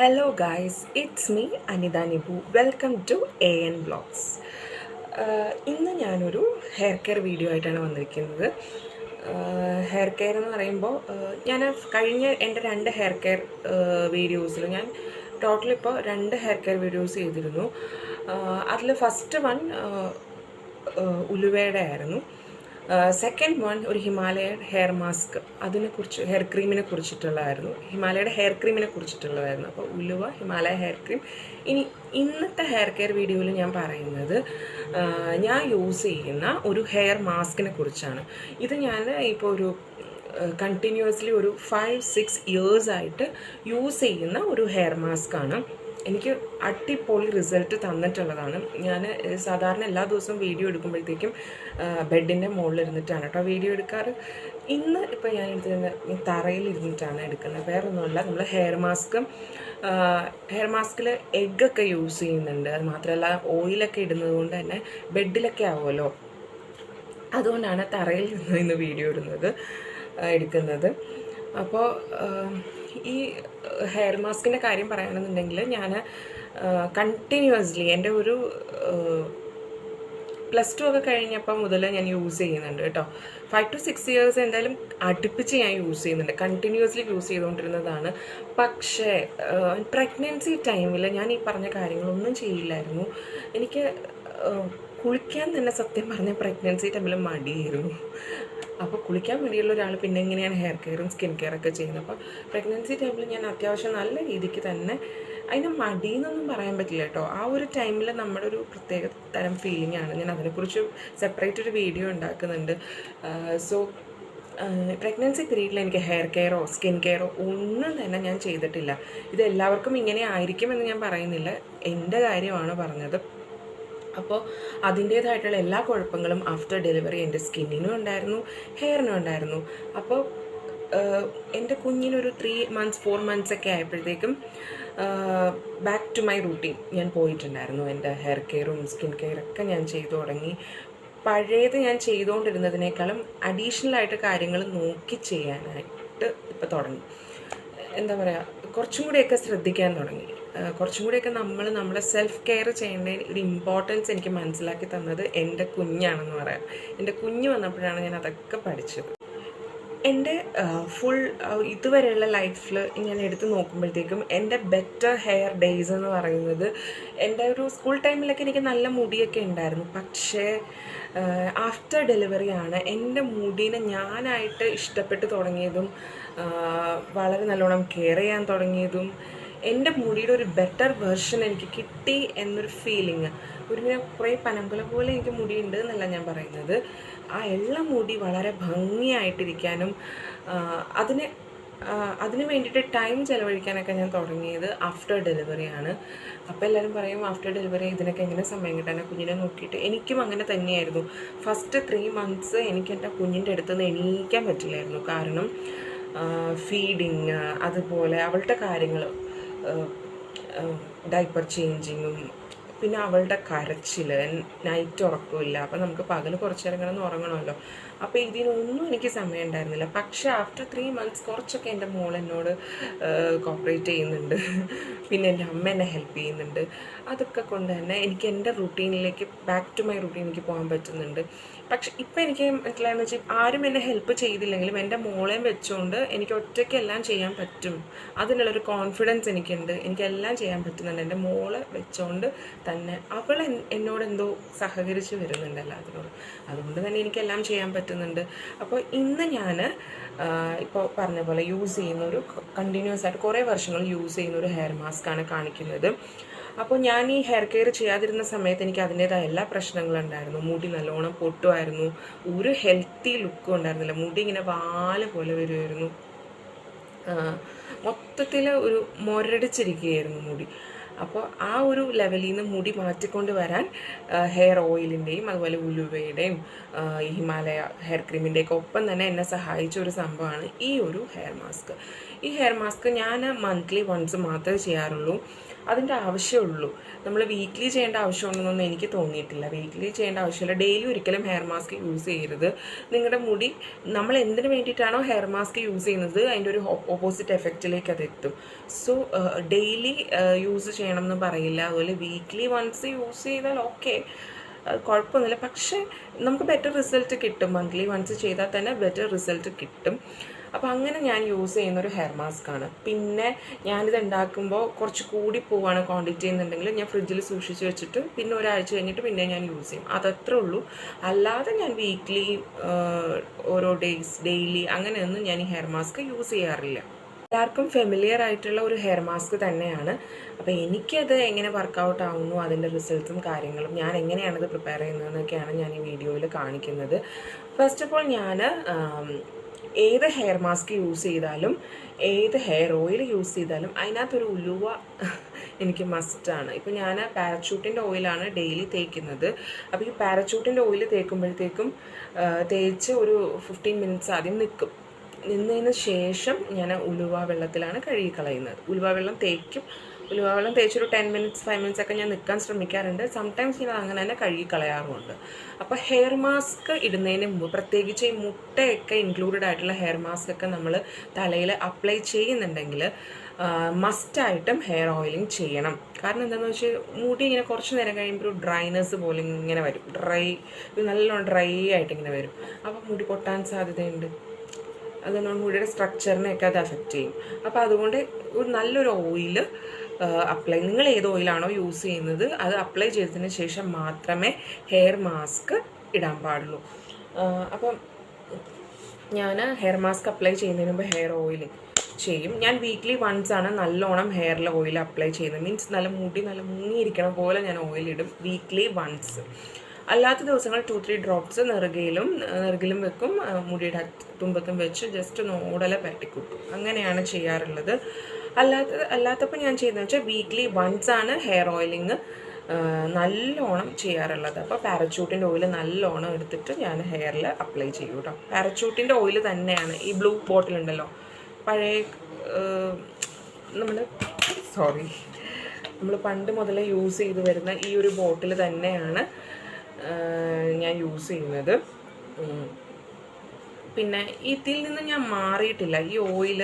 Hello guys it's me Anitha Nibu welcome to A N blogs ഇന്ന് ഞാനൊരു hair care video ആയിട്ടാണ് വന്നിരിക്കുന്നത്. Hair care എന്ന് പറയുമ്പോൾ ഞാൻ കഴിഞ്ഞ എന്റെ രണ്ട് ഹെയർ കെയർ വീഡിയോസിൽ ഞാൻ ടോട്ടൽ ഇപ്പോൾ രണ്ട് ഹെയർ കെയർ വീഡിയോസ് ചെയ്തിരുന്നു. അതിൽ ഫസ്റ്റ് വൺ ഉലുവയുടെ ആയിരുന്നു. സെക്കൻഡ് വൺ ഒരു ഹിമാലയ ഹെയർ മാസ്ക് അതിനെ കുറിച്ച് ഹെയർ ക്രീമിനെ കുറിച്ചിട്ടുള്ളതായിരുന്നു. ഹിമാലയയുടെ ഹെയർ ക്രീമിനെ കുറിച്ചിട്ടുള്ളതായിരുന്നു. അപ്പോൾ ഉലുവ ഹിമാലയ ഹെയർ ക്രീം ഇനി ഇന്നത്തെ ഹെയർ കെയർ വീഡിയോയിൽ ഞാൻ പറയുന്നത് ഞാൻ യൂസ് ചെയ്യുന്ന ഒരു ഹെയർ മാസ്കിനെ കുറിച്ചാണ്. ഇത് ഞാൻ ഇപ്പോൾ ഒരു കണ്ടിന്യൂസ്ലി ഒരു ഫൈവ് സിക്സ് ഇയേഴ്സായിട്ട് യൂസ് ചെയ്യുന്ന ഒരു ഹെയർ മാസ്ക് ആണ്. എനിക്ക് അടിപൊളി റിസൾട്ട് തന്നിട്ടുള്ളതാണ്. ഞാൻ സാധാരണ എല്ലാ ദിവസവും വീഡിയോ എടുക്കുമ്പോഴത്തേക്കും ബെഡിന്റെ മുകളിൽ ഇരുന്നിട്ടാണ് കേട്ടോ വീഡിയോ എടുക്കാറ്. ഇന്ന് ഇപ്പോൾ ഞാൻ എടുത്തിരുന്ന തറയിൽ ഇരുന്നിട്ടാണ് എടുക്കുന്നത്. വേറെ ഒന്നുമല്ല നമ്മൾ ഹെയർ മാസ്കും ഹെയർ മാസ്കിൽ എഗ്ഗൊക്കെ യൂസ് ചെയ്യുന്നുണ്ട്. അത് മാത്രമല്ല ഓയിലൊക്കെ ഇടുന്നത് കൊണ്ട് തന്നെ ബെഡിലൊക്കെ ആവുമല്ലോ. അതുകൊണ്ടാണ് തറയിൽ നിന്ന് ഇന്ന് വീഡിയോ ഇടുന്നത് എടുക്കുന്നത്. അപ്പോൾ ഈ ഹെയർ മാസ്കിന്റെ കാര്യം പറയുകയാണെന്നുണ്ടെങ്കിൽ ഞാൻ കണ്ടിന്യൂസ്ലി എന്റെ ഒരു പ്ലസ് ടു ഒക്കെ കഴിഞ്ഞപ്പോൾ മുതൽ ഞാൻ യൂസ് ചെയ്യുന്നുണ്ട് കേട്ടോ. ഫൈവ് ടു സിക്സ് ഇയേഴ്സ് എന്തായാലും അടുപ്പിച്ച് ഞാൻ യൂസ് ചെയ്യുന്നുണ്ട്. കണ്ടിന്യൂസ്ലി യൂസ് ചെയ്തുകൊണ്ടിരുന്നതാണ്. പക്ഷേ പ്രഗ്നൻസി ടൈമിൽ ഞാൻ ഈ പറഞ്ഞ കാര്യങ്ങളൊന്നും ചെയ്യില്ലായിരുന്നു. എനിക്ക് കുളിക്കാൻ തന്നെ സത്യം പറഞ്ഞ പ്രഗ്നൻസി ടൈമിൽ മടിയായിരുന്നു. അപ്പോൾ കുളിക്കാൻ വേണ്ടിയുള്ള ഒരാൾ പിന്നെ എങ്ങനെയാണ് ഹെയർ കെയറും സ്കിൻ കെയർ ഒക്കെ ചെയ്യുന്നത്. അപ്പോൾ പ്രഗ്നൻസി ടൈമിൽ ഞാൻ അത്യാവശ്യം നല്ല രീതിക്ക് തന്നെ അതിന് മടിയെന്നൊന്നും പറയാൻ പറ്റില്ല കേട്ടോ. ആ ഒരു ടൈമിൽ നമ്മുടെ ഒരു പ്രത്യേക തരം ഫീലിംഗ് ആണ്. ഞാൻ അതിനെക്കുറിച്ച് സെപ്പറേറ്റ് ഒരു വീഡിയോ ഉണ്ടാക്കുന്നുണ്ട്. സോ പ്രഗ്നൻസി പീരീഡിൽ എനിക്ക് ഹെയർ കെയറോ സ്കിൻ കെയറോ ഒന്നും തന്നെ ഞാൻ ചെയ്തിട്ടില്ല. ഇത് എല്ലാവർക്കും ഇങ്ങനെ ആയിരിക്കുമെന്ന് ഞാൻ പറയുന്നില്ല. എന്റെ കാര്യമാണ് പറഞ്ഞത്. അപ്പോൾ അതിന്റേതായിട്ടുള്ള എല്ലാ കുഴപ്പങ്ങളും ആഫ്റ്റർ ഡെലിവറി എന്റെ സ്കിന്നിനും ഉണ്ടായിരുന്നു ഹെയറിനും ഉണ്ടായിരുന്നു. അപ്പോൾ എന്റെ കുഞ്ഞിനൊരു ത്രീ മന്ത്സ് ഫോർ മന്ത്സ് ഒക്കെ ആയപ്പോഴത്തേക്കും ബാക്ക് ടു മൈ റൂട്ടീൻ ഞാൻ പോയിട്ടുണ്ടായിരുന്നു. എന്റെ ഹെയർ കെയറും സ്കിൻ കെയറൊക്കെ ഞാൻ ചെയ്തു തുടങ്ങി. പഴയത് ഞാൻ ചെയ്തുകൊണ്ടിരുന്നതിനേക്കാളും അഡീഷണൽ ആയിട്ട് കാര്യങ്ങൾ നോക്കി ചെയ്യാനായിട്ട് ഇപ്പോൾ തുടങ്ങി. എന്താ പറയുക കുറച്ചും കൂടിയൊക്കെ ശ്രദ്ധിക്കാൻ തുടങ്ങി. കുറച്ചും കൂടിയൊക്കെ നമ്മൾ നമ്മളെ സെൽഫ് കെയർ ചെയ്യേണ്ട ഒരു ഇമ്പോർട്ടൻസ് എനിക്ക് മനസ്സിലാക്കി തന്നത് എന്റെ കുഞ്ഞാണെന്ന് പറയാം. എന്റെ കുഞ്ഞ് വന്നപ്പോഴാണ് ഞാൻ അതൊക്കെ പഠിച്ചത്. എന്റെ ഫുൾ ഇതുവരെയുള്ള ലൈഫിൽ ഞാൻ എടുത്തു നോക്കുമ്പോഴത്തേക്കും എന്റെ ബെറ്റർ ഹെയർ ഡേയ്സ് എന്ന് പറയുന്നത് എന്റെ ഒരു സ്കൂൾ ടൈമിലൊക്കെ എനിക്ക് നല്ല മുടിയൊക്കെ ഉണ്ടായിരുന്നു. പക്ഷേ ആഫ്റ്റർ ഡെലിവറി ആണ് എന്റെ മുടീനെ ഞാനായിട്ട് ഇഷ്ടപ്പെട്ട് തുടങ്ങിയതും വളരെ നല്ലോണം കെയർ ചെയ്യാൻ തുടങ്ങിയതും എന്റെ മുടിയുടെ ഒരു ബെറ്റർ വേർഷൻ എനിക്ക് കിട്ടി എന്നൊരു ഫീലിങ് ഒരു കുറേ പനമ്പുല പോലെ എനിക്ക് മുടി ഉണ്ട് എന്നല്ല ഞാൻ പറയുന്നത്. ആ എല്ലാ മുടി വളരെ ഭംഗിയായിട്ടിരിക്കാനും അതിനെ അതിന് വേണ്ടിയിട്ട് ടൈം ചിലവഴിക്കാനൊക്കെ ഞാൻ തുടങ്ങിയത് ആഫ്റ്റർ ഡെലിവറിയാണ് അപ്പോൾ എല്ലാവരും പറയും ആഫ്റ്റർ ഡെലിവറി ഇതിനൊക്കെ എങ്ങനെ സമയം കിട്ടാനാണ് കുഞ്ഞിനെ നോക്കിയിട്ട്. എനിക്കും അങ്ങനെ തന്നെയായിരുന്നു. ഫസ്റ്റ് ത്രീ മന്ത്സ് എനിക്ക് എന്റെ കുഞ്ഞിന്റെ അടുത്ത് നിന്ന് എണീക്കാൻ പറ്റില്ലായിരുന്നു. കാരണം ഫീഡിങ് അതുപോലെ അവളുടെ കാര്യങ്ങൾ ഡൈപ്പർ ചേഞ്ചിങ്ങും പിന്നെ അവളുടെ കരച്ചിൽ നൈറ്റ് ഉറക്കമില്ല. അപ്പം നമുക്ക് പകൽ കുറച്ച് നേരം കിടന്ന് ഉറങ്ങണമല്ലോ. അപ്പോൾ ഇതിനൊന്നും എനിക്ക് സമയം ഉണ്ടായിരുന്നില്ല. പക്ഷേ ആഫ്റ്റർ ത്രീ മന്ത്സ് കുറച്ചൊക്കെ എന്റെ മോൾ എന്നോട് കോപ്പറേറ്റ് ചെയ്യുന്നുണ്ട്. പിന്നെ എന്റെ അമ്മ എന്നെ ഹെൽപ്പ് ചെയ്യുന്നുണ്ട്. അതൊക്കെ കൊണ്ട് തന്നെ എനിക്ക് എന്റെ റുട്ടീനിലേക്ക് ബാക്ക് ടു മൈ റുട്ടീനിലേക്ക് പോകാൻ പറ്റുന്നുണ്ട്. പക്ഷെ ഇപ്പം എനിക്ക് മനസ്സിലായെന്ന് വെച്ചാൽ ആരും എന്നെ ഹെൽപ്പ് ചെയ്തില്ലെങ്കിലും എന്റെ മോളെയും വെച്ചുകൊണ്ട് എനിക്ക് ഒറ്റയ്ക്ക് എല്ലാം ചെയ്യാൻ പറ്റും. അതിനുള്ളൊരു കോൺഫിഡൻസ് എനിക്കുണ്ട്. എനിക്കെല്ലാം ചെയ്യാൻ പറ്റുന്നുണ്ട്. എന്റെ മോളെ വെച്ചുകൊണ്ട് തന്നെ അവൾ എന്നോട് എന്തോ സഹകരിച്ച് വരുന്നുണ്ട് അതിനോട് അതുകൊണ്ട് തന്നെ എനിക്കെല്ലാം ചെയ്യാൻ പറ്റുന്നുണ്ട്. അപ്പോൾ ഇന്ന് ഞാൻ ഇപ്പോൾ പറഞ്ഞ പോലെ യൂസ് ചെയ്യുന്ന ഒരു കണ്ടിന്യൂസ് ആയിട്ട് കുറേ വർഷങ്ങൾ യൂസ് ചെയ്യുന്ന ഒരു ഹെയർ മാസ്ക് ആണ് കാണിക്കുന്നത്. അപ്പോൾ ഞാൻ ഈ ഹെയർ കെയർ ചെയ്യാതിരുന്ന സമയത്ത് എനിക്ക് അതിന്റേതായ എല്ലാ പ്രശ്നങ്ങളും ഉണ്ടായിരുന്നു. മുടി നല്ലോണം പൊട്ടുമായിരുന്നു. ഒരു ഹെൽത്തി ലുക്കും ഉണ്ടായിരുന്നില്ല. മുടി ഇങ്ങനെ വാൽ പോലെ വരുമായിരുന്നു. മൊത്തത്തിൽ ഒരു മുരടിച്ചിരിക്കുകയായിരുന്നു മുടി. അപ്പോൾ ആ ഒരു ലെവലിൽ നിന്ന് മുടി മാറ്റിക്കൊണ്ട് വരാൻ ഹെയർ ഓയിലിന്റെയും അതുപോലെ ഉലുവയുടെയും ഹിമാലയ ഹെയർ ക്രീമിന്റെയൊക്കെ ഒപ്പം തന്നെ എന്നെ സഹായിച്ച ഒരു സംഭവമാണ് ഈ ഒരു ഹെയർ മാസ്ക് ഈ ഹെയർ മാസ്ക് ഞാൻ മന്ത്ലി വൺസ് മാത്രമേ ചെയ്യാറുള്ളൂ. അതിന്റെ ആവശ്യമുള്ളൂ. നമ്മൾ വീക്ക്ലി ചെയ്യേണ്ട ആവശ്യമുണ്ടെന്നൊന്നും എനിക്ക് തോന്നിയിട്ടില്ല. വീക്ക്ലി ചെയ്യേണ്ട ആവശ്യമില്ല. ഡെയിലി ഒരിക്കലും ഹെയർ മാസ്ക് യൂസ് ചെയ്യരുത്. നിങ്ങളുടെ മുടി നമ്മൾ എന്തിനു വേണ്ടിയിട്ടാണോ ഹെയർ മാസ്ക് യൂസ് ചെയ്യുന്നത് അതിന്റെ ഒരു ഓപ്പോസിറ്റ് എഫക്റ്റിലേക്ക് അത് എത്തും. സോ ഡെയിലി യൂസ് ചെയ്യണം എന്ന് പറയില്ല. അതുപോലെ വീക്ക്ലി വൺസ് യൂസ് ചെയ്താൽ ഓക്കെ കുഴപ്പമൊന്നുമില്ല. പക്ഷേ നമുക്ക് ബെറ്റർ റിസൾട്ട് കിട്ടും. മന്ത്ലി വൺസ് ചെയ്താൽ തന്നെ ബെറ്റർ റിസൾട്ട് കിട്ടും. അപ്പോൾ അങ്ങനെ ഞാൻ യൂസ് ചെയ്യുന്ന ഒരു ഹെയർ മാസ്ക് ആണ്. പിന്നെ ഞാനിത് ഉണ്ടാക്കുമ്പോൾ കുറച്ച് കൂടി പോവാണ് ക്വാണ്ടിറ്റി എന്നുണ്ടെങ്കിൽ ഞാൻ ഫ്രിഡ്ജിൽ സൂക്ഷിച്ച് വെച്ചിട്ട് പിന്നെ ഒരാഴ്ച കഴിഞ്ഞിട്ട് പിന്നെ ഞാൻ യൂസ് ചെയ്യും. അതത്രേ ഉള്ളൂ. അല്ലാതെ ഞാൻ വീക്ക്ലി ഓരോ ഡേയ്സ് ഡെയിലി അങ്ങനെയൊന്നും ഞാൻ ഈ ഹെയർ മാസ്ക് യൂസ് ചെയ്യാറില്ല. എല്ലാവർക്കും ഫെമിലിയർ ആയിട്ടുള്ള ഒരു ഹെയർ മാസ്ക് തന്നെയാണ്. അപ്പോൾ എനിക്കത് എങ്ങനെ വർക്കൗട്ട് ആവുന്നു അതിന്റെ റിസൾട്ടും കാര്യങ്ങളും ഞാൻ എങ്ങനെയാണത് പ്രിപ്പയർ ചെയ്യുന്നതെന്നൊക്കെയാണ് ഞാൻ ഈ വീഡിയോയിൽ കാണിക്കുന്നത്. ഫസ്റ്റ് ഓഫ് ഓൾ ഞാൻ ഏത് ഹെയർ മാസ്ക് യൂസ് ചെയ്താലും ഏത് ഹെയർ ഓയിൽ യൂസ് ചെയ്താലും അതിനകത്തൊരു ഉലുവ എനിക്ക് മസ്റ്റാണ് ഇപ്പം ഞാൻ പാരച്ചൂട്ടിന്റെ ഓയിലാണ് ഡെയിലി തേക്കുന്നത്. അപ്പോൾ ഈ പാരച്ചൂട്ടിന്റെ ഓയിൽ തേക്കുമ്പോഴത്തേക്കും തേച്ച് ഒരു ഫിഫ്റ്റീൻ മിനിറ്റ്സ് ആദ്യം നിൽക്കും നിന്നതിന് ശേഷം ഞാൻ ഉലുവ വെള്ളത്തിലാണ് കഴുകി കളയുന്നത് ഉലുവ വെള്ളം തേക്കും. ഉലുവ വെള്ളം തേച്ചൊരു ടെൻ മിനിറ്റ്സ് ഫൈവ് മിനിറ്റ്സ് ഒക്കെ ഞാൻ നിൽക്കാൻ ശ്രമിക്കാറുണ്ട്. സംടൈംസ് ഞാൻ അങ്ങനെ തന്നെ കഴുകി കളയാറുമുണ്ട്. അപ്പോൾ ഹെയർ മാസ്ക് ഇടുന്നതിന് മുമ്പ് പ്രത്യേകിച്ച് ഈ മുട്ടയൊക്കെ ഇൻക്ലൂഡഡ് ആയിട്ടുള്ള ഹെയർ മാസ്ക് ഒക്കെ നമ്മൾ തലയിൽ അപ്ലൈ ചെയ്യുന്നുണ്ടെങ്കിൽ മസ്റ്റായിട്ടും ഹെയർ ഓയിലിംഗ് ചെയ്യണം. കാരണം എന്താണെന്ന് വെച്ചാൽ മുടി ഇങ്ങനെ കുറച്ച് നേരം കഴിയുമ്പോൾ ഒരു ഡ്രൈനെസ് പോലെ ഇങ്ങനെ വരും. ഡ്രൈ നല്ലോണം ഡ്രൈ ആയിട്ട് ഇങ്ങനെ വരും. അപ്പോൾ മുടി പൊട്ടാൻ സാധ്യതയുണ്ട്. അത് മുടിയുടെ സ്ട്രക്ചറിനെയൊക്കെ അത് അഫക്റ്റ് ചെയ്യും. അപ്പോൾ അതുകൊണ്ട് ഒരു നല്ലൊരു ഓയിൽ അപ്ലൈ നിങ്ങൾ ഏത് ഓയിലാണോ യൂസ് ചെയ്യുന്നത് അത് അപ്ലൈ ചെയ്തതിന് ശേഷം മാത്രമേ ഹെയർ മാസ്ക് ഇടാൻ പാടുള്ളൂ. അപ്പം ഞാൻ ഹെയർ മാസ്ക് അപ്ലൈ ചെയ്യുന്നതിന് മുമ്പ് ഹെയർ ഓയിൽ ചെയ്യും. ഞാൻ വീക്ക്ലി വൺസ് ആണ് നല്ലോണം ഹെയറിൽ ഓയിൽ അപ്ലൈ ചെയ്യുന്നത്. മീൻസ് നല്ല മുടി നല്ല മുങ്ങിയിരിക്കണ പോലെ ഞാൻ ഓയിൽ ഇടും. വീക്ക്ലി വൺസ് അല്ലാത്ത ദിവസങ്ങൾ ടു ത്രീ ഡ്രോപ്സ് നെറുകയിലും നെറുകിലും വെക്കും. മുടിയുടെ തുമ്പത്തും വെച്ച് ജസ്റ്റ് ഒന്ന് ഓടല പരട്ടിക്കൂട്ടും. അങ്ങനെയാണ് ചെയ്യാറുള്ളത്. അല്ലാത്ത അല്ലാത്തപ്പോൾ ഞാൻ ചെയ്യുന്നത് വെച്ചാൽ വീക്ക്ലി വൺസ് ആണ് ഹെയർ ഓയിലിങ് നല്ലോണം ചെയ്യാറുള്ളത്. അപ്പോൾ പാരച്ചൂട്ടിന്റെ ഓയിൽ നല്ലോണം എടുത്തിട്ട് ഞാൻ ഹെയറിൽ അപ്ലൈ ചെയ്യും കേട്ടോ പാരച്ചൂട്ടിന്റെ ഓയിൽ തന്നെയാണ്. ഈ ബ്ലൂ ബോട്ടിൽ ഉണ്ടല്ലോ. പഴയ നമ്മൾ സോറി നമ്മൾ പണ്ട് മുതലേ യൂസ് ചെയ്ത് വരുന്ന ഈ ഒരു ബോട്ടിൽ തന്നെയാണ്. ഞാൻ യൂസ് ചെയ്യുന്നത്. പിന്നെ ഇതിൽ നിന്ന് ഞാൻ മാറിയിട്ടില്ല. ഈ ഓയിൽ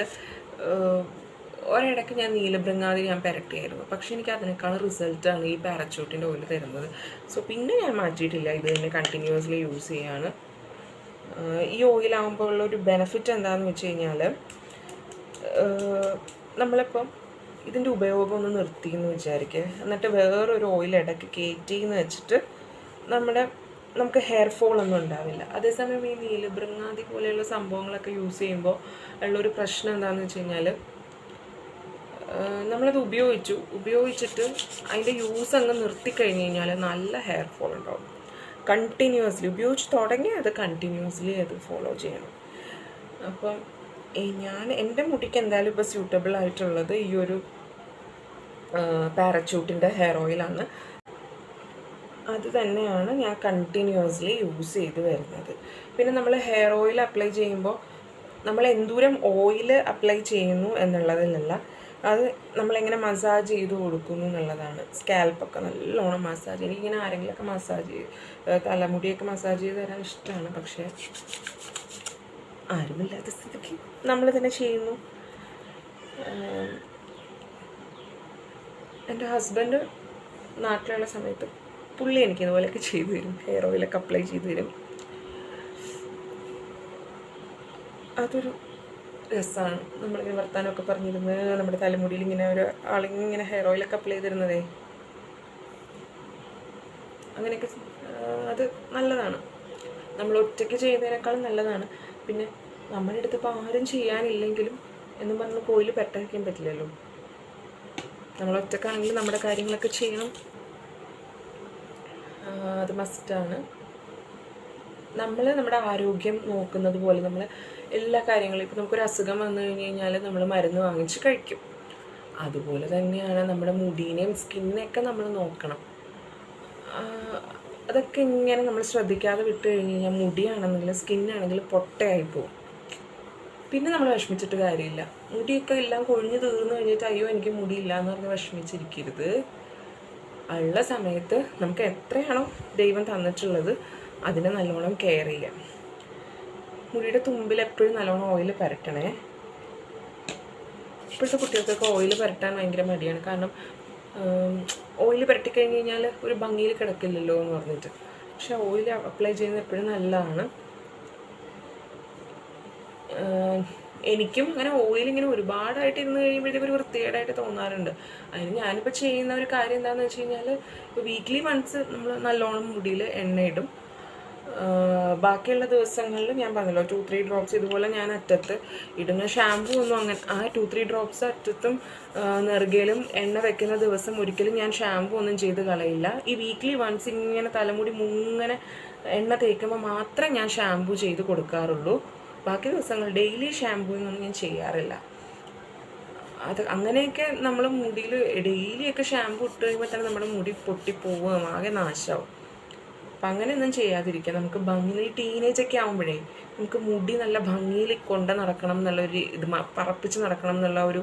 ഒരിടയ്ക്ക് ഞാൻ നീലബൃങ്ങാതി ഞാൻ പുരട്ടിയായിരുന്നു. പക്ഷെ എനിക്ക് അതിനേക്കാൾ റിസൾട്ടാണ് ഈ പാരച്ചൂട്ടിന്റെ ഓയിൽ തരുന്നത്. സോ പിന്നെ ഞാൻ മാറ്റിയിട്ടില്ല. ഇത് തന്നെ കണ്ടിന്യൂസ്ലി യൂസ് ചെയ്യാണ്. ഈ ഓയിലാകുമ്പോൾ ഉള്ള ഒരു ബെനഫിറ്റ് എന്താണെന്ന് വെച്ച് കഴിഞ്ഞാൽ നമ്മളിപ്പം ഇതിന്റെ ഉപയോഗം ഒന്ന് നിർത്തിയെന്ന് വിചാരിക്കുക എന്നിട്ട് വേറൊരു ഓയിൽ ഇടയ്ക്ക് കയറ്റി എന്ന് വെച്ചിട്ട് നമ്മുടെ നമുക്ക് ഹെയർ ഫോൾ ഒന്നും ഉണ്ടാവില്ല. അതേസമയം ഈ നീലബൃങ്ങാതി പോലെയുള്ള സംഭവങ്ങളൊക്കെ യൂസ് ചെയ്യുമ്പോൾ ഉള്ളൊരു പ്രശ്നം എന്താണെന്ന് വെച്ച് കഴിഞ്ഞാൽ നമ്മളത് ഉപയോഗിച്ചു. ഉപയോഗിച്ചിട്ട് അതിന്റെ യൂസ് അങ്ങ് നിർത്തിക്കഴിഞ്ഞ് കഴിഞ്ഞാൽ നല്ല ഹെയർ ഫോൾ ഉണ്ടാവും. കണ്ടിന്യൂസ്ലി ഉപയോഗിച്ച് തുടങ്ങി അത് കണ്ടിന്യൂസ്ലി അത് ഫോളോ ചെയ്യണം. അപ്പം ഞാൻ എന്റെ മുടിക്ക് എന്തായാലും ഇപ്പോൾ സ്യൂട്ടബിൾ ആയിട്ടുള്ളത് ഈ ഒരു പാരച്ചൂട്ടിന്റെ ഹെയർ ഓയിലാണ് അത് തന്നെയാണ് ഞാൻ കണ്ടിന്യൂസ്ലി യൂസ് ചെയ്ത് വരുന്നത്. പിന്നെ നമ്മൾ ഹെയർ ഓയിൽ അപ്ലൈ ചെയ്യുമ്പോൾ നമ്മൾ എന്തൂരം ഓയിൽ അപ്ലൈ ചെയ്യുന്നു എന്നുള്ളതിലല്ല അത് നമ്മളെങ്ങനെ മസാജ് ചെയ്ത് കൊടുക്കുന്നു എന്നുള്ളതാണ്. സ്കാൽപ്പൊക്കെ നല്ലോണം മസാജ് എനിക്കിങ്ങനെ ആരെങ്കിലുമൊക്കെ മസാജ് ചെയ്ത് തലമുടിയൊക്കെ മസാജ് ചെയ്ത് തരാൻ ഇഷ്ടമാണ് പക്ഷേ ആരുമില്ലാത്ത സ്ഥിതിക്ക് നമ്മൾ തന്നെ ചെയ്യുന്നു. എന്റെ ഹസ്ബൻഡ് നാട്ടിലുള്ള സമയത്ത് പുള്ളി എനിക്ക് ഇതുപോലെയൊക്കെ ചെയ്തു തരും. ഹെയർ ഓയിലൊക്കെ അപ്ലൈ ചെയ്തു തരും. അതൊരു രസമാണ് നമ്മളിങ്ങനെ വർത്താനമൊക്കെ പറഞ്ഞിരുന്ന് നമ്മുടെ തലമുടിയിൽ ഇങ്ങനെ ഒരു ആളിങ്ങനെ ഹെയർ ഓയിലൊക്കെ അപ്ലൈ ചെയ്തിരുന്നതേ അങ്ങനെയൊക്കെ അത് നല്ലതാണ്. നമ്മൾ ഒറ്റയ്ക്ക് ചെയ്യുന്നതിനേക്കാളും നല്ലതാണ്. പിന്നെ നമ്മുടെ അടുത്ത് ഇപ്പോൾ ആരും ചെയ്യാനില്ലെങ്കിലും എന്നും പറഞ്ഞ് കോയിൽ പെട്ടഴിക്കാൻ പറ്റില്ലല്ലോ. നമ്മൾ ഒറ്റക്കാണെങ്കിലും നമ്മുടെ കാര്യങ്ങളൊക്കെ ചെയ്യണം. അത് മസ്റ്റാണ്. നമ്മൾ നമ്മുടെ ആരോഗ്യം നോക്കുന്നത് പോലെ നമ്മൾ എല്ലാ കാര്യങ്ങളും ഇപ്പം നമുക്കൊരു അസുഖം വന്നു കഴിഞ്ഞ് കഴിഞ്ഞാൽ നമ്മൾ മരുന്ന് വാങ്ങിച്ച് കഴിക്കും. അതുപോലെ തന്നെയാണ് നമ്മുടെ മുടീനെയും സ്കിന്നിനെയൊക്കെ നമ്മൾ നോക്കണം. അതൊക്കെ ഇങ്ങനെ നമ്മൾ ശ്രദ്ധിക്കാതെ വിട്ട് കഴിഞ്ഞ് കഴിഞ്ഞാൽ മുടിയാണെങ്കിലും സ്കിന്നാണെങ്കിലും പൊട്ടയായി പോകും പിന്നെ നമ്മൾ വിഷമിച്ചിട്ട് കാര്യമില്ല. മുടിയൊക്കെ എല്ലാം കൊഴിഞ്ഞ് തീർന്നു കഴിഞ്ഞിട്ട് അയ്യോ എനിക്ക് മുടിയില്ല എന്ന് പറഞ്ഞ് വിഷമിച്ചിരിക്കരുത്. ഉള്ള സമയത്ത് നമുക്ക് എത്രയാണോ ദൈവം തന്നിട്ടുള്ളത് അതിനെ നല്ലോണം കെയർ ചെയ്യാം. മുടിയുടെ തുമ്പിൽ എപ്പോഴും നല്ലോണം ഓയിൽ പരട്ടണേ. ഇപ്പോഴത്തെ കുട്ടികൾക്കൊക്കെ ഓയിൽ പരട്ടാൻ ഭയങ്കര മടിയാണ്. കാരണം ഓയിൽ പുരട്ടി കഴിഞ്ഞ് കഴിഞ്ഞാൽ ഒരു ഭംഗിയിൽ കിടക്കില്ലല്ലോ എന്ന് പറഞ്ഞിട്ട്. പക്ഷെ ഓയിൽ അപ്ലൈ ചെയ്യുന്നത് എപ്പോഴും നല്ലതാണ്. എനിക്കും ഇങ്ങനെ ഓയിൽ ഇങ്ങനെ ഒരുപാടായിട്ട് ഇരുന്ന് കഴിയുമ്പോഴത്തേക്ക് ഒരു വൃത്തികേടായിട്ട് തോന്നാറുണ്ട്. അതിന് ഞാനിപ്പോൾ ചെയ്യുന്ന ഒരു കാര്യം എന്താണെന്ന് വെച്ച് കഴിഞ്ഞാൽ ഇപ്പോൾ വീക്ക്ലി വൺസ് നമ്മൾ നല്ലോണം മുടിയിൽ എണ്ണയിടും ബാക്കിയുള്ള ദിവസങ്ങളിൽ ഞാൻ പറഞ്ഞല്ലോ ടു ത്രീ ഡ്രോപ്സ് ഇതുപോലെ ഞാൻ അറ്റത്ത് ഇടുന്ന ഷാമ്പു ഒന്നും അങ്ങനെ ആ ടു ത്രീ ഡ്രോപ്സ് അറ്റത്തും നെറുകയിലും എണ്ണ വെക്കുന്ന ദിവസം ഒരിക്കലും ഞാൻ ഷാമ്പു ഒന്നും ചെയ്ത് കളയില്ല. ഈ വീക്ക്ലി വൺസ് ഇങ്ങനെ തലമുടി മുങ്ങനെ എണ്ണ തേക്കുമ്പോൾ മാത്രം ഞാൻ ഷാമ്പു ചെയ്ത് കൊടുക്കാറുള്ളൂ. ബാക്കി ദിവസങ്ങൾ ഡെയിലി ഷാമ്പൂ ഒന്നും ഞാൻ ചെയ്യാറില്ല. അത് അങ്ങനെയൊക്കെ നമ്മൾ മുടിയിൽ ഡെയിലിയൊക്കെ ഷാമ്പു ഇട്ട് കഴിയുമ്പോൾ തന്നെ നമ്മുടെ മുടി പൊട്ടിപ്പോവുകയും ആകെ നാശമാവും അപ്പം അങ്ങനെയൊന്നും ചെയ്യാതിരിക്കുക. നമുക്ക് ഭംഗി ഈ ടീനേജ് ഒക്കെ ആകുമ്പോഴേ നമുക്ക് മുടി നല്ല ഭംഗിയിൽ കൊണ്ട് നടക്കണം എന്നുള്ളൊരു ഇത് പറപ്പിച്ച് നടക്കണം എന്നുള്ള ഒരു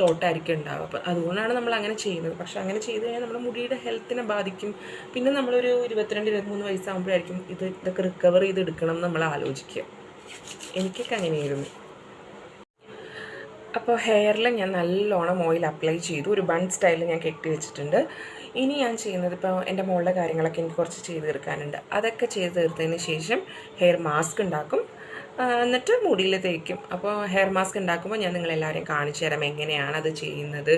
തോട്ടായിരിക്കും ഉണ്ടാവുക. അപ്പം അതുകൊണ്ടാണ് നമ്മൾ അങ്ങനെ ചെയ്യുന്നത്. പക്ഷെ അങ്ങനെ ചെയ്ത് കഴിഞ്ഞാൽ നമ്മുടെ മുടിയുടെ ഹെൽത്തിനെ ബാധിക്കും. പിന്നെ നമ്മളൊരു ഇരുപത്തിരണ്ട് ഇരുപത്തിമൂന്ന് വയസ്സാകുമ്പോഴായിരിക്കും ഇത് ഇതൊക്കെ റിക്കവർ ചെയ്ത് എടുക്കണം എന്ന് നമ്മൾ ആലോചിക്കുക. എനിക്കൊക്കെ അങ്ങനെയായിരുന്നു. അപ്പോൾ ഹെയറിൽ ഞാൻ നല്ലോണം ഓയിൽ അപ്ലൈ ചെയ്തു. ഒരു ബൺ സ്റ്റൈലിൽ ഞാൻ കെട്ടി വെച്ചിട്ടുണ്ട്. ഇനി ഞാൻ ചെയ്യുന്നത് ഇപ്പോൾ എന്റെ മോളുടെ കാര്യങ്ങളൊക്കെ എനിക്ക് കുറച്ച് ചെയ്ത് തീർക്കാനുണ്ട്. അതൊക്കെ ചെയ്ത് തീർത്തതിന് ശേഷം ഹെയർ മാസ്ക് ഉണ്ടാക്കും. എന്നിട്ട് മുടിയിൽ തേക്കും. അപ്പോൾ ഹെയർ മാസ്ക് ഉണ്ടാക്കുമ്പോൾ ഞാൻ നിങ്ങളെല്ലാവരെയും കാണിച്ചു തരാം എങ്ങനെയാണ് അത് ചെയ്യുന്നത്.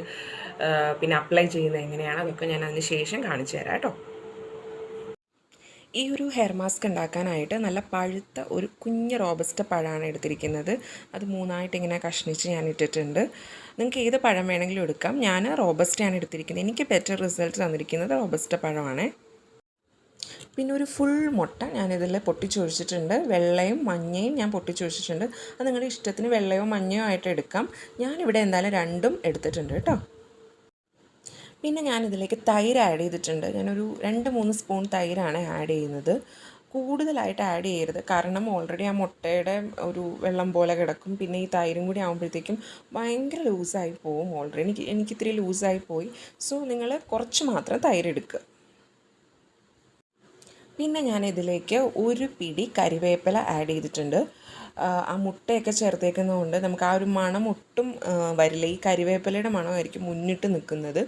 പിന്നെ അപ്ലൈ ചെയ്യുന്നത് എങ്ങനെയാണ് അതൊക്കെ ഞാൻ അതിന് ശേഷം കാണിച്ചു തരാം കേട്ടോ. ഈ ഒരു ഹെയർ മാസ്ക് ഉണ്ടാക്കാനായിട്ട് നല്ല പഴുത്ത ഒരു കുഞ്ഞ് റോബസ്റ്റ പഴമാണ് എടുത്തിരിക്കുന്നത്. അത് മൂന്നായിട്ട് ഇങ്ങനെ കഷ്ണിച്ച് ഞാൻ ഇട്ടിട്ടുണ്ട്. നിങ്ങൾക്ക് ഏത് പഴം വേണമെങ്കിലും എടുക്കാം. ഞാൻ റോബസ്റ്റയാണ് എടുത്തിരിക്കുന്നത്. എനിക്ക് ബെറ്റർ റിസൾട്ട് തന്നിരിക്കുന്നത് റോബസ്റ്റ പഴമാണ്. പിന്നെ ഒരു ഫുൾ മുട്ട ഞാനിതിൽ പൊട്ടിച്ചൊഴിച്ചിട്ടുണ്ട്. വെള്ളയും മഞ്ഞയും ഞാൻ പൊട്ടിച്ചൊഴിച്ചിട്ടുണ്ട്. അത് നിങ്ങളുടെ ഇഷ്ടത്തിന് വെള്ളയോ മഞ്ഞയോ ആയിട്ട് എടുക്കാം. ഞാനിവിടെ എന്തായാലും രണ്ടും എടുത്തിട്ടുണ്ട് കേട്ടോ. പിന്നെ ഞാനിതിലേക്ക് തൈര് ആഡ് ചെയ്തിട്ടുണ്ട്. ഞാനൊരു രണ്ട് മൂന്ന് സ്പൂൺ തൈരാണ് ആഡ് ചെയ്യുന്നത്. കൂടുതലായിട്ട് ആഡ് ചെയ്യരുത്. കാരണം ഓൾറെഡി ആ മുട്ടയുടെ ഒരു വെള്ളം പോലെ കിടക്കും. പിന്നെ ഈ തൈരും കൂടി ആകുമ്പോഴത്തേക്കും ഭയങ്കര ലൂസായി പോവും ഓൾറെഡി എനിക്ക് എനിക്ക് ഇത്തിരി ലൂസായി പോയി. സോ നിങ്ങൾ കുറച്ച് മാത്രം തൈര് എടുക്കുക പിന്നെ ഞാൻ ഇതിലേക്ക് ഒരു പിടി കരിവേപ്പില ആഡ് ചെയ്തിട്ടുണ്ട്. ആ മുട്ടയൊക്കെ ചേർത്തേക്കുന്നതുകൊണ്ട് നമുക്ക് ആ ഒരു മണം ഒട്ടും വരില്ല. ഈ കരിവേപ്പിലയുടെ മണമായിരിക്കും മുന്നിട്ട് നിൽക്കുന്നത്.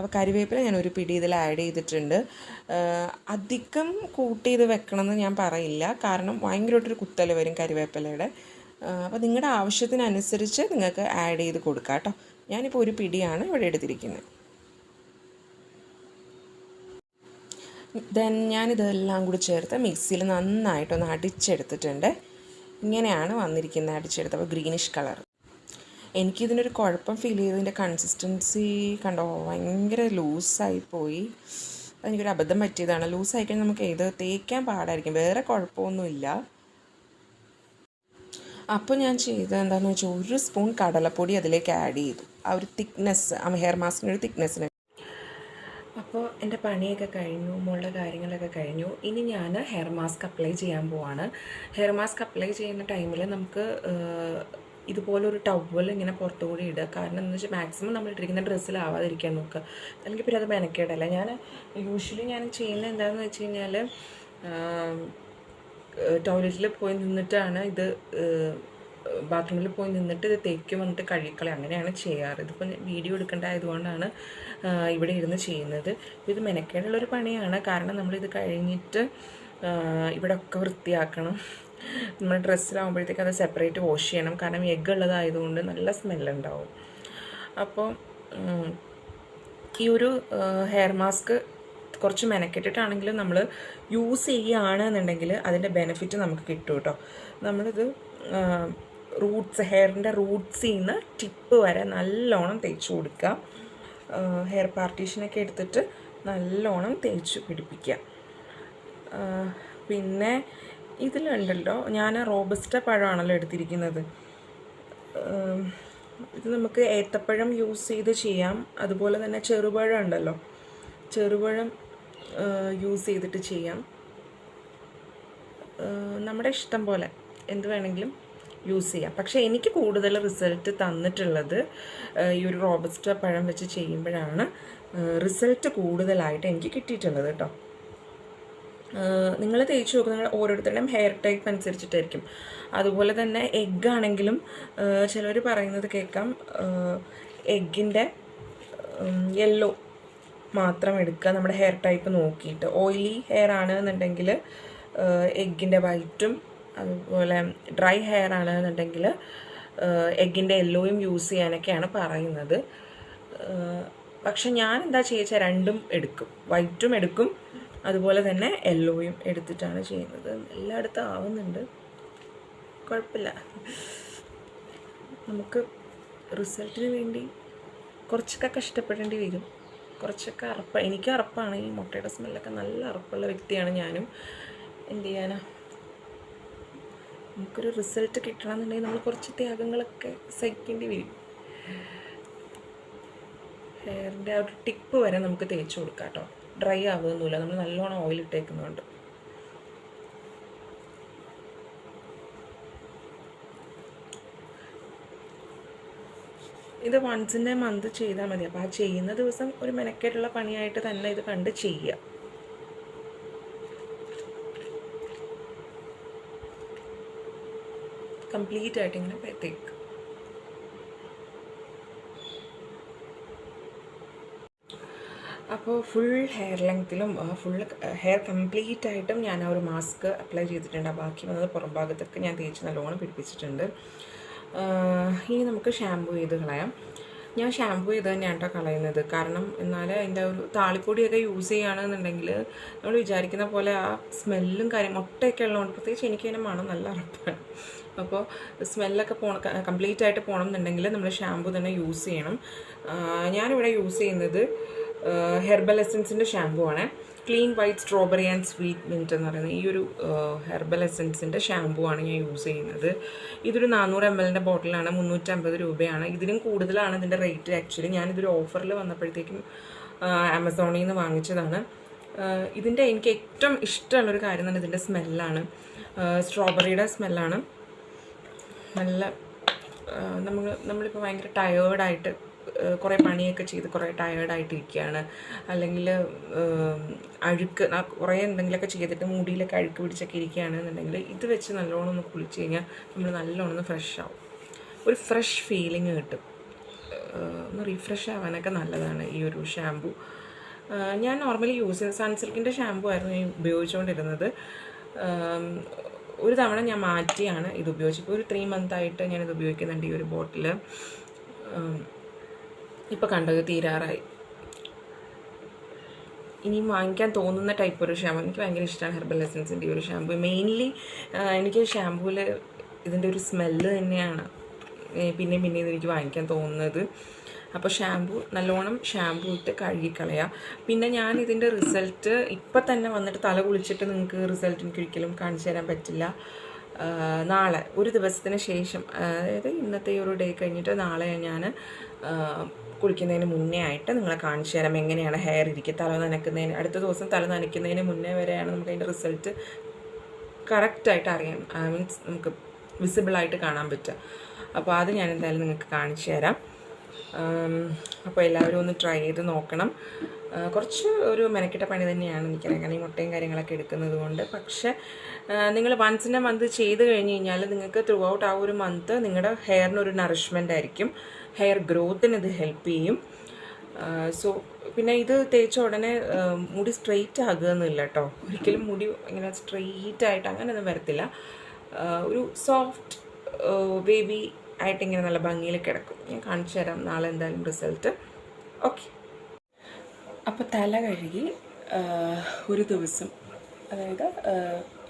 അപ്പോൾ കരിവേപ്പില ഞാൻ ഒരു പിടി ഇതിൽ ആഡ് ചെയ്തിട്ടുണ്ട്. അധികം കൂട്ടി ഇത് വെക്കണമെന്ന് ഞാൻ പറയില്ല. കാരണം ഭയങ്കരമായിട്ടൊരു കുത്തൽ വരും കരിവേപ്പിലയുടെ. അപ്പോൾ നിങ്ങളുടെ ആവശ്യത്തിനനുസരിച്ച് നിങ്ങൾക്ക് ആഡ് ചെയ്ത് കൊടുക്കാം കേട്ടോ. ഞാനിപ്പോൾ ഒരു പിടിയാണ് ഇവിടെ എടുത്തിരിക്കുന്നത്. ദെൻ ഞാനിതെല്ലാം കൂടി ചേർത്ത് മിക്സിയിൽ നന്നായിട്ടൊന്ന് അടിച്ചെടുത്തിട്ടുണ്ട്. ഇങ്ങനെയാണ് വന്നിരിക്കുന്നത് അടിച്ചെടുത്തപ്പോൾ ഗ്രീനിഷ് കളർ എനിക്കിതിനൊരു കുഴപ്പം ഫീൽ ചെയ്തതിന്റെ കൺസിസ്റ്റൻസി കണ്ടോ? ഭയങ്കര ലൂസായി പോയി. അബദ്ധം പറ്റിയതാണ്. ലൂസായി കഴിഞ്ഞാൽ നമുക്ക് ഇത് തേക്കാൻ പാടായിരിക്കും. വേറെ കുഴപ്പമൊന്നുമില്ല. അപ്പോൾ ഞാൻ ചെയ്തത് എന്താണെന്ന് വെച്ചാൽ ഒരു സ്പൂൺ കടലപ്പൊടി അതിലേക്ക് ആഡ് ചെയ്തു. ആ ഒരു തിക്നെസ് ആ ഹെയർ മാസ്കിന്റെ ഒരു തിക്നെസ്സിന് അപ്പോൾ എന്റെ പണിയൊക്കെ കഴിഞ്ഞു മോളുടെ കാര്യങ്ങളൊക്കെ കഴിഞ്ഞു. ഇനി ഞാൻ ഹെയർ മാസ്ക് അപ്ലൈ ചെയ്യാൻ പോവാണ്. ഹെയർ മാസ്ക് അപ്ലൈ ചെയ്യുന്ന ടൈമിൽ നമുക്ക് ഇതുപോലൊരു ടവൽ ഇങ്ങനെ പുറത്തു കൂടി ഇടുക. കാരണം എന്താണെന്ന് വെച്ചാൽ മാക്സിമം നമ്മൾ ഇട്ടിരിക്കുന്ന ഡ്രസ്സിലാവാതിരിക്കാൻ നോക്കുക. അല്ലെങ്കിൽ പിന്നെ അത് മെനക്കേടല്ല? ഞാൻ യൂഷ്വലി ഞാൻ ചെയ്യുന്നത് എന്താണെന്ന് വെച്ച് കഴിഞ്ഞാൽ ടോയ്ലറ്റിൽ പോയി നിന്നിട്ടാണ് ഇത് ബാത്റൂമിൽ പോയി നിന്നിട്ട് ഇത് തേക്കും വന്നിട്ട് കഴിക്കളെ അങ്ങനെയാണ് ചെയ്യാറ്. ഇതിപ്പോൾ വീഡിയോ എടുക്കേണ്ടതായതുകൊണ്ടാണ് ഇവിടെ ഇരുന്ന് ചെയ്യുന്നത്. ഇത് മെനക്കേടുള്ളൊരു പണിയാണ്. കാരണം നമ്മളിത് കഴിഞ്ഞിട്ട് ഇവിടെ ഒക്കെ വൃത്തിയാക്കണം. നമ്മൾ ഡ്രസ്സിലാകുമ്പോഴത്തേക്ക് അത് സെപ്പറേറ്റ് വാഷ് ചെയ്യണം. കാരണം എഗ്ഗ് ഉള്ളതായതുകൊണ്ട് നല്ല സ്മെല്ലുണ്ടാവും അപ്പോൾ ഈ ഒരു ഹെയർ മാസ്ക് കുറച്ച് മെനക്കെട്ടിട്ടാണെങ്കിലും നമ്മൾ യൂസ് ചെയ്യുകയാണ് എന്നുണ്ടെങ്കിൽ അതിന്റെ ബെനിഫിറ്റ് നമുക്ക് കിട്ടും കേട്ടോ നമ്മളിത് റൂട്ട്സ് ഹെയറിന്റെ റൂട്ട്സിൽ നിന്ന് ടിപ്പ് വരെ നല്ലോണം തേച്ച് കൊടുക്കുക ഹെയർ പാർട്ടീഷനൊക്കെ എടുത്തിട്ട് നല്ലോണം തേച്ച് പിടിപ്പിക്കുക പിന്നെ ഇതിലുണ്ടല്ലോ ഞാൻ റോബസ്റ്റ പഴമാണല്ലോ എടുത്തിരിക്കുന്നത്. ഇത് നമുക്ക് ഏത്തപ്പഴം യൂസ് ചെയ്ത് ചെയ്യാം. അതുപോലെ തന്നെ ചെറുപഴം ഉണ്ടല്ലോ. ചെറുപഴം യൂസ് ചെയ്തിട്ട് ചെയ്യാം. നമ്മുടെ ഇഷ്ടം പോലെ എന്ത് വേണമെങ്കിലും യൂസ് ചെയ്യാം. പക്ഷേ എനിക്ക് കൂടുതൽ റിസൾട്ട് തന്നിട്ടുള്ളത് ഈ ഒരു റോബസ്റ്റ പഴം വെച്ച് ചെയ്യുമ്പോഴാണ്. റിസൾട്ട് കൂടുതലായിട്ട് എനിക്ക് കിട്ടിയിട്ടുള്ളത് കേട്ടോ. നിങ്ങൾ തേച്ച് നോക്കുക നിങ്ങൾ ഓരോരുത്തരുടെയും ഹെയർ ടൈപ്പ് അനുസരിച്ചിട്ടായിരിക്കും. അതുപോലെ തന്നെ എഗ്ഗ് ആണെങ്കിലും ചിലർ പറയുന്നത് കേൾക്കാം. എഗ്ഗിന്റെ യെല്ലോ മാത്രം എടുക്കുക നമ്മുടെ ഹെയർ ടൈപ്പ് നോക്കിയിട്ട്. ഓയിലി ഹെയർ ആണ് എന്നുണ്ടെങ്കിൽ എഗ്ഗിന്റെ വൈറ്റും അതുപോലെ ഡ്രൈ ഹെയർ ആണ് എന്നുണ്ടെങ്കിൽ എഗ്ഗിന്റെ യെല്ലോയും യൂസ് ചെയ്യാനൊക്കെയാണ് പറയുന്നത്. പക്ഷെ ഞാൻ എന്താ ചെയ്യുക രണ്ടും എടുക്കും. വൈറ്റും എടുക്കും. അതുപോലെ തന്നെ യെല്ലോയും എടുത്തിട്ടാണ് ചെയ്യുന്നത്. എല്ലായിടത്തും ആവുന്നുണ്ട്. കുഴപ്പമില്ല. നമുക്ക് റിസൾട്ടിന് വേണ്ടി കുറച്ചൊക്കെ കഷ്ടപ്പെടേണ്ടി വരും. കുറച്ചൊക്കെ അറപ്പ എനിക്ക് അറപ്പാണ്. ഈ മുട്ടയുടെ സ്മെല്ലൊക്കെ നല്ല അറപ്പുള്ള വ്യക്തിയാണ് ഞാനും. എന്ത് ചെയ്യാനാ? നമുക്കൊരു റിസൾട്ട് കിട്ടണമെന്നുണ്ടെങ്കിൽ നമ്മൾ കുറച്ച് ത്യാഗങ്ങളൊക്കെ സഹിക്കേണ്ടി വരും. ഹെയറിന്റെ ആ ഒരു ടിപ്പ് വരെ നമുക്ക് തേച്ച് കൊടുക്കാം കേട്ടോ. ഡ്രൈ ആവുകയൊന്നുമില്ല നമ്മൾ നല്ലോണം ഓയിൽ ഇട്ടേക്കുന്നുണ്ട്. ഇത് വൺസ് ഇൻ എ മന്ത് ചെയ്താൽ മതി. അപ്പോൾ ആ ചെയ്യുന്ന ദിവസം ഒരു മെനക്കേട്ടുള്ള പണിയായിട്ട് തന്നെ ഇത് കണ്ട് ചെയ്യുക കംപ്ലീറ്റ് ആയിട്ട് ഇങ്ങനെ തേക്ക്. അപ്പോൾ ഫുൾ ഹെയർ ലെങ്ത്തിലും ഫുൾ ഹെയർ കംപ്ലീറ്റ് ആയിട്ടും ഞാൻ ആ ഒരു മാസ്ക് അപ്ലൈ ചെയ്തിട്ടുണ്ട്. ബാക്കി വന്നത് പുറം ഭാഗത്തൊക്കെ ഞാൻ തേച്ച് നല്ലോണം പിടിപ്പിച്ചിട്ടുണ്ട്. ഇനി നമുക്ക് ഷാമ്പൂ ചെയ്ത് കളയാം. ഞാൻ ഷാമ്പൂ ചെയ്ത് തന്നെയാണ് കേട്ടോ കളയുന്നത്. കാരണം എന്നാൽ അതിന്റെ ഒരു താളിപ്പൊടിയൊക്കെ യൂസ് ചെയ്യുകയാണെന്നുണ്ടെങ്കിൽ നമ്മൾ വിചാരിക്കുന്ന പോലെ ആ സ്മെല്ലും കാര്യം മുട്ടയൊക്കെ ഉള്ളതുകൊണ്ട് പ്രത്യേകിച്ച് എനിക്ക് തന്നെ മണം നല്ല ഉറപ്പാണ്. അപ്പോൾ സ്മെല്ലൊക്കെ പോണ കംപ്ലീറ്റ് ആയിട്ട് പോകണം എന്നുണ്ടെങ്കിൽ നമ്മൾ ഷാമ്പൂ തന്നെ യൂസ് ചെയ്യണം. ഞാനിവിടെ യൂസ് ചെയ്യുന്നത് ഹെർബൽ എസൻസിന്റെ ഷാമ്പു ആണ്. Clean white strawberry and sweet mint എന്ന് പറയുന്ന ഈ ഒരു ഹെർബൽ എസൻസിന്റെ ഷാമ്പു ആണ് ഞാൻ യൂസ് ചെയ്യുന്നത്. ഇതൊരു നാനൂറ് എം എല്ലിന്റെ ബോട്ടിലാണ് മുന്നൂറ്റമ്പത് രൂപയാണ്. ഇതിലും കൂടുതലാണ് ഇതിന്റെ റേറ്റ്. ആക്ച്വലി ഞാനിതൊരു ഓഫറിൽ വന്നപ്പോഴത്തേക്കും ആമസോണിൽ നിന്ന് വാങ്ങിച്ചതാണ്. ഇതിന്റെ എനിക്ക് ഏറ്റവും ഇഷ്ടമുള്ളൊരു കാര്യം തന്നെ ഇതിന്റെ സ്മെല്ലാണ്. സ്ട്രോബെറിയുടെ സ്മെല്ലാണ്. നല്ല നമ്മൾ നമ്മളിപ്പോൾ ഭയങ്കര ടയേർഡായിട്ട് കുറേ പണിയൊക്കെ ചെയ്ത് കുറേ ടയേർഡായിട്ട് ഇരിക്കുകയാണ് അല്ലെങ്കിൽ അഴുക്ക് കുറെ എന്തെങ്കിലുമൊക്കെ ചെയ്തിട്ട് മുടിയിലൊക്കെ അഴുക്ക് പിടിച്ചൊക്കെ ഇരിക്കുകയാണെന്നുണ്ടെങ്കിൽ ഇത് വെച്ച് നല്ലോണം ഒന്ന് കുളിച്ച് കഴിഞ്ഞാൽ നമ്മൾ നല്ലോണം ഒന്ന് ഫ്രഷ് ആവും. ഒരു ഫ്രഷ് ഫീലിംഗ് കിട്ടും. ഒന്ന് റീഫ്രഷ് ആവാനൊക്കെ നല്ലതാണ് ഈ ഒരു ഷാമ്പു ഞാൻ നോർമലി യൂസ് ചെയ്ത സൺസിൽക്കിന്റെ ഷാമ്പു ആയിരുന്നു ഞാൻ ഉപയോഗിച്ചുകൊണ്ടിരുന്നത്. ഒരു തവണ ഞാൻ മാറ്റിയാണ് ഇത് ഉപയോഗിച്ചത്. ഒരു ത്രീ മന്ത് ആയിട്ട് ഞാനിത് ഉപയോഗിക്കുന്നുണ്ട് ഈ ഒരു ബോട്ടിൽ ഇപ്പോൾ കണ്ടത് തീരാറായി. ഇനിയും വാങ്ങിക്കാൻ തോന്നുന്ന ടൈപ്പ് ഒരു ഷാമ്പു എനിക്ക് ഭയങ്കര ഇഷ്ടമാണ് ഹെർബൽ എസൻസിന്റെ ഒരു ഷാമ്പു മെയിൻലി എനിക്ക് ഷാമ്പൂവിൽ ഇതിന്റെ ഒരു സ്മെല്ല് തന്നെയാണ്. പിന്നെ പിന്നെ പിന്നെയും ഇത് എനിക്ക് വാങ്ങിക്കാൻ തോന്നുന്നത്. അപ്പോൾ ഷാമ്പു നല്ലോണം ഷാമ്പു ഇട്ട് കഴുകിക്കളയുക പിന്നെ ഞാൻ ഇതിന്റെ റിസൾട്ട് ഇപ്പം തന്നെ വന്നിട്ട് തല കുളിച്ചിട്ട് നിങ്ങൾക്ക് റിസൾട്ട് എനിക്ക് ഒരിക്കലും കാണിച്ചു തരാൻ പറ്റില്ല. നാളെ ഒരു ദിവസത്തിന് ശേഷം അതായത് ഇന്നത്തെ ഒരു ഡേ കഴിഞ്ഞിട്ട് നാളെ ഞാൻ കുളിക്കുന്നതിന് മുന്നേ ആയിട്ട് നിങ്ങളെ കാണിച്ചു തരാം. എങ്ങനെയാണ് ഹെയർ ഇരിക്കുക തല നനയ്ക്കുന്നതിന് അടുത്ത ദിവസം തല നനയ്ക്കുന്നതിന് മുന്നേ വരെയാണ് നമുക്ക് അതിന്റെ റിസൾട്ട് കറക്റ്റായിട്ട് അറിയാം ഐ മീൻസ് നമുക്ക് വിസിബിളായിട്ട് കാണാൻ പറ്റുക. അപ്പോൾ അത് ഞാൻ എന്തായാലും നിങ്ങൾക്ക് കാണിച്ചു തരാം. അപ്പോൾ എല്ലാവരും ഒന്ന് ട്രൈ ചെയ്ത് നോക്കണം. കുറച്ച് ഒരു മെനക്കെട്ട പണി തന്നെയാണ് എനിക്കറിയാം. കാരണം ഈ മുട്ടയും കാര്യങ്ങളൊക്കെ എടുക്കുന്നത് കൊണ്ട്. പക്ഷേ നിങ്ങൾ വൺസ് ഇൻ എ മന്ത് ചെയ്ത് കഴിഞ്ഞ് കഴിഞ്ഞാൽ നിങ്ങൾക്ക് ത്രൂ ഔട്ട് ആ ഒരു മന്ത് നിങ്ങളുടെ ഹെയറിനൊരു നറിഷ്മെന്റ് ആയിരിക്കും. ഹെയർ ഗ്രോത്തിന് ഇത് ഹെൽപ്പ് ചെയ്യും. സോ പിന്നെ ഇത് തേച്ച ഉടനെ മുടി സ്ട്രെയിറ്റ് ആകുകയെന്നില്ല കേട്ടോ ഒരിക്കലും മുടി ഇങ്ങനെ സ്ട്രെയിറ്റ് ആയിട്ട് അങ്ങനെയൊന്നും വരത്തില്ല. ഒരു സോഫ്റ്റ് ബേബി ആയിട്ട് ഇങ്ങനെ നല്ല ഭംഗിയിൽ കിടക്കും. ഞാൻ കാണിച്ചു തരാം നാളെ എന്തായാലും റിസൾട്ട് ഓക്കെ അപ്പോൾ തല കഴുകി ഒരു ദിവസം അതായത്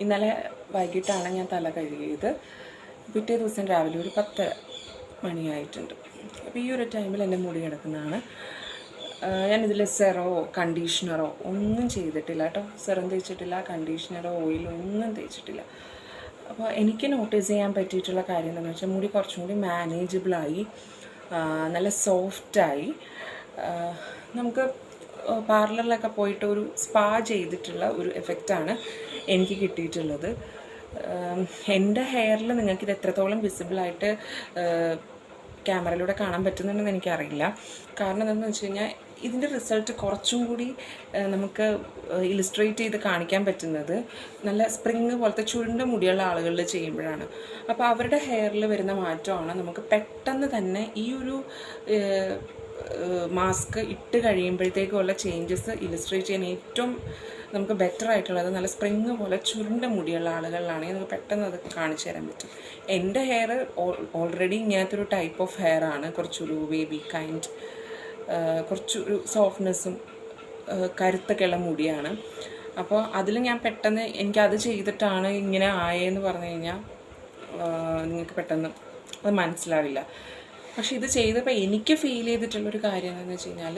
ഇന്നലെ വൈകിട്ടാണ് ഞാൻ തല കഴുകിയത്. പിറ്റേ ദിവസം രാവിലെ ഒരു പത്ത് മണിയായിട്ടുണ്ട് അപ്പോൾ ഈ ഒരു ടൈമിൽ എന്റെ മുടി കിടക്കുന്നതാണ്. ഞാനിതിൽ സെറോ കണ്ടീഷണറോ ഒന്നും ചെയ്തിട്ടില്ല കേട്ടോ. സെറം തേച്ചിട്ടില്ല കണ്ടീഷണറോ ഓയിലോ ഒന്നും തേച്ചിട്ടില്ല. അപ്പോൾ എനിക്ക് നോട്ടീസ് ചെയ്യാൻ പറ്റിയിട്ടുള്ള കാര്യം എന്താണെന്ന് വെച്ചാൽ മുടി കുറച്ചും കൂടി മാനേജബിളായി നല്ല സോഫ്റ്റായി നമുക്ക് പാർലറിലൊക്കെ പോയിട്ട് ഒരു സ്പാ ചെയ്തിട്ടുള്ള ഒരു എഫക്റ്റാണ് എനിക്ക് കിട്ടിയിട്ടുള്ളത്. എന്റെ ഹെയറിൽ നിങ്ങൾക്ക് ഇത് എത്രത്തോളം വിസിബിളായിട്ട് ക്യാമറയിലൂടെ കാണാൻ പറ്റുന്നുണ്ടെന്ന് എനിക്കറിയില്ല. കാരണം എന്താണെന്ന് വെച്ച് കഴിഞ്ഞാൽ ഇതിന്റെ റിസൾട്ട് കുറച്ചും കൂടി നമുക്ക് ഇലിസ്ട്രേറ്റ് ചെയ്ത് കാണിക്കാൻ പറ്റുന്നത് നല്ല സ്പ്രിങ് പോലത്തെ ചുരുണ്ട മുടിയുള്ള ആളുകളിൽ ചെയ്യുമ്പോഴാണ്. അപ്പോൾ അവരുടെ ഹെയറിൽ വരുന്ന മാറ്റമാണ് നമുക്ക് പെട്ടെന്ന് തന്നെ ഈ ഒരു മാസ്ക് ഇട്ട് കഴിയുമ്പോഴത്തേക്കുള്ള ചേഞ്ചസ് ഇലിസ്ട്രേറ്റ് ചെയ്യാൻ ഏറ്റവും നമുക്ക് ബെറ്റർ ആയിട്ടുള്ളത് നല്ല സ്പ്രിങ് പോലെ ചുരുണ്ട മുടിയുള്ള ആളുകളിലാണെങ്കിൽ നമുക്ക് പെട്ടെന്ന് അത് കാണിച്ചു തരാൻ പറ്റും. എന്റെ ഹെയർ ഓൾറെഡി ഇങ്ങനത്തെ ഒരു ടൈപ്പ് ഓഫ് ഹെയർ ആണ്. കുറച്ചൊരു ബേബി കൈൻഡ് കുറച്ചൊരു സോഫ്റ്റ്നെസ്സും കരുത്തൊക്കെ ഉള്ള മുടിയാണ്. അപ്പോൾ അതിൽ ഞാൻ പെട്ടെന്ന് എനിക്കത് ചെയ്തിട്ടാണ് ഇങ്ങനെ ആയെന്ന് പറഞ്ഞു കഴിഞ്ഞാൽ നിങ്ങൾക്ക് പെട്ടെന്ന് അത് മനസ്സിലാവില്ല. പക്ഷെ ഇത് ചെയ്തപ്പോൾ എനിക്ക് ഫീൽ ചെയ്തിട്ടുള്ള ഒരു കാര്യം എന്താണെന്ന് വെച്ച് കഴിഞ്ഞാൽ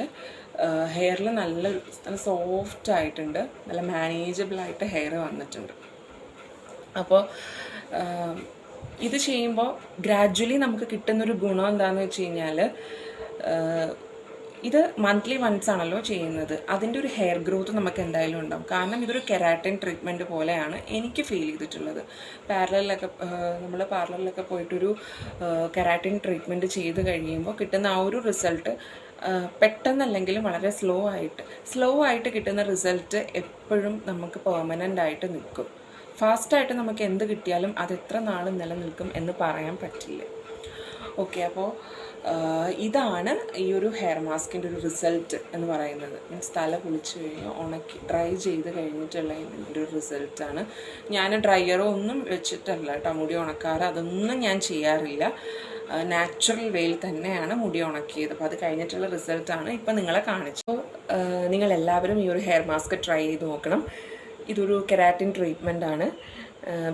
ഹെയറിൽ നല്ല നല്ല സോഫ്റ്റ് ആയിട്ടുണ്ട്. നല്ല മാനേജബിൾ ആയിട്ട് ഹെയർ വന്നിട്ടുണ്ട്. അപ്പോൾ ഇത് ചെയ്യുമ്പോൾ ഗ്രാജ്വലി നമുക്ക് കിട്ടുന്നൊരു ഗുണം എന്താണെന്ന് വെച്ച് കഴിഞ്ഞാൽ ഇത് മന്ത്ലി വൺസ് ആണല്ലോ ചെയ്യുന്നത്. അതിന്റെ ഒരു ഹെയർ ഗ്രോത്ത് നമുക്ക് എന്തായാലും ഉണ്ടാവും. കാരണം ഇതൊരു കെരാറ്റിൻ ട്രീറ്റ്മെന്റ് പോലെയാണ് എനിക്ക് ഫീൽ ചെയ്തിട്ടുള്ളത്. പാർലറിലൊക്കെ നമ്മൾ പാർലറിലൊക്കെ പോയിട്ടൊരു കെരാറ്റിൻ ട്രീറ്റ്മെന്റ് ചെയ്ത് കഴിയുമ്പോൾ കിട്ടുന്ന ആ ഒരു റിസൾട്ട് പെട്ടെന്നല്ലെങ്കിലും വളരെ സ്ലോ ആയിട്ട് സ്ലോ ആയിട്ട് കിട്ടുന്ന റിസൾട്ട് എപ്പോഴും നമുക്ക് പെർമനന്റ് ആയിട്ട് നിൽക്കും. ഫാസ്റ്റായിട്ട് നമുക്ക് എന്ത് കിട്ടിയാലും അത് എത്ര നാൾ നിലനിൽക്കും എന്ന് പറയാൻ പറ്റില്ല. ഓക്കെ അപ്പോൾ ഇതാണ് ഈ ഒരു ഹെയർ മാസ്കിന്റെ ഒരു റിസൾട്ട് എന്ന് പറയുന്നത്. മീൻസ് തല കുളിച്ച് കഴിഞ്ഞ് ഉണക്കി ഡ്രൈ ചെയ്ത് കഴിഞ്ഞിട്ടുള്ള ഒരു റിസൾട്ടാണ് ഞാൻ ഡ്രയറോ ഒന്നും വെച്ചിട്ടല്ല കേട്ടോ മുടി ഉണക്കാറ്. അതൊന്നും ഞാൻ ചെയ്യാറില്ല. നാച്ചുറൽ വേയിൽ തന്നെയാണ് മുടി ഉണക്കിയത്. അപ്പോൾ അത് കഴിഞ്ഞിട്ടുള്ള റിസൾട്ടാണ് ഇപ്പം നിങ്ങളെ കാണിച്ചു നിങ്ങൾ എല്ലാവരും ഈ ഒരു ഹെയർ മാസ്ക് ട്രൈ ചെയ്ത് നോക്കണം. ഇതൊരു കെരാറ്റിൻ ട്രീറ്റ്മെന്റ് ആണ്.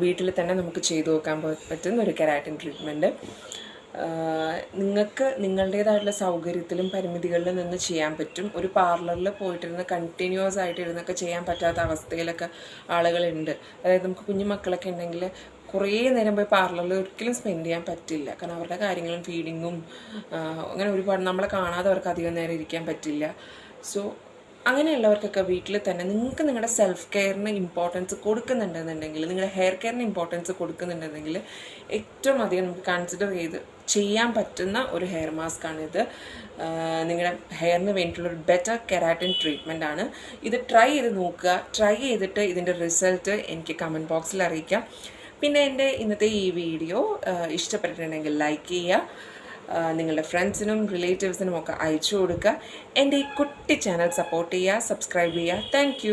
വീട്ടിൽ തന്നെ നമുക്ക് ചെയ്തു നോക്കാൻ പറ്റുന്ന ഒരു കെരാറ്റിൻ ട്രീറ്റ്മെന്റ് നിങ്ങൾക്ക് നിങ്ങളുടേതായിട്ടുള്ള സൗകര്യത്തിലും പരിമിതികളിലും നിന്ന് ചെയ്യാൻ പറ്റും. ഒരു പാർലറിൽ പോയിട്ടിരുന്ന് കണ്ടിന്യൂസ് ആയിട്ട് ഇരുന്നൊക്കെ ചെയ്യാൻ പറ്റാത്ത അവസ്ഥയിലൊക്കെ ആളുകളുണ്ട്. അതായത് നമുക്ക് കുഞ്ഞു മക്കളൊക്കെ ഉണ്ടെങ്കിൽ കുറേ നേരം പോയി പാർലറിൽ ഒരിക്കലും സ്പെൻഡ് ചെയ്യാൻ പറ്റില്ല. കാരണം അവരുടെ കാര്യങ്ങളും ഫീഡിങ്ങും അങ്ങനെ ഒരുപാട് നമ്മളെ കാണാതെ അവർക്ക് അധികം നേരം ഇരിക്കാൻ പറ്റില്ല. സോ അങ്ങനെയുള്ളവർക്കൊക്കെ വീട്ടിൽ തന്നെ നിങ്ങൾക്ക് നിങ്ങളുടെ സെൽഫ് കെയറിന് ഇമ്പോർട്ടൻസ് കൊടുക്കുന്നുണ്ടെന്നുണ്ടെങ്കിൽ നിങ്ങളുടെ ഹെയർ കെയറിന് ഇമ്പോർട്ടൻസ് കൊടുക്കുന്നുണ്ടെന്നുണ്ടെങ്കിൽ ഏറ്റവും അധികം നമുക്ക് കൺസിഡർ ചെയ്ത് ചെയ്യാൻ പറ്റുന്ന ഒരു ഹെയർ മാസ്ക് ആണിത്. നിങ്ങളുടെ ഹെയറിന് വേണ്ടിയിട്ടുള്ള ഒരു ബെറ്റർ കെരാറ്റിൻ ട്രീറ്റ്മെന്റ് ആണ്. ഇത് ട്രൈ ചെയ്ത് നോക്കുക. ട്രൈ ചെയ്തിട്ട് ഇതിന്റെ റിസൾട്ട് എനിക്ക് കമന്റ് ബോക്സിൽ അറിയിക്കാം. പിന്നെ എന്റെ ഇന്നത്തെ ഈ വീഡിയോ ഇഷ്ടപ്പെട്ടിട്ടുണ്ടെങ്കിൽ ലൈക്ക് ചെയ്യുക. നിങ്ങളുടെ ഫ്രണ്ട്സിനും റിലേറ്റീവ്സിനും ഒക്കെ അയച്ചു കൊടുക്കുക. എന്റെ ഈ കുട്ടി ചാനൽ സപ്പോർട്ട് ചെയ്യുക സബ്സ്ക്രൈബ് ചെയ്യുക. താങ്ക്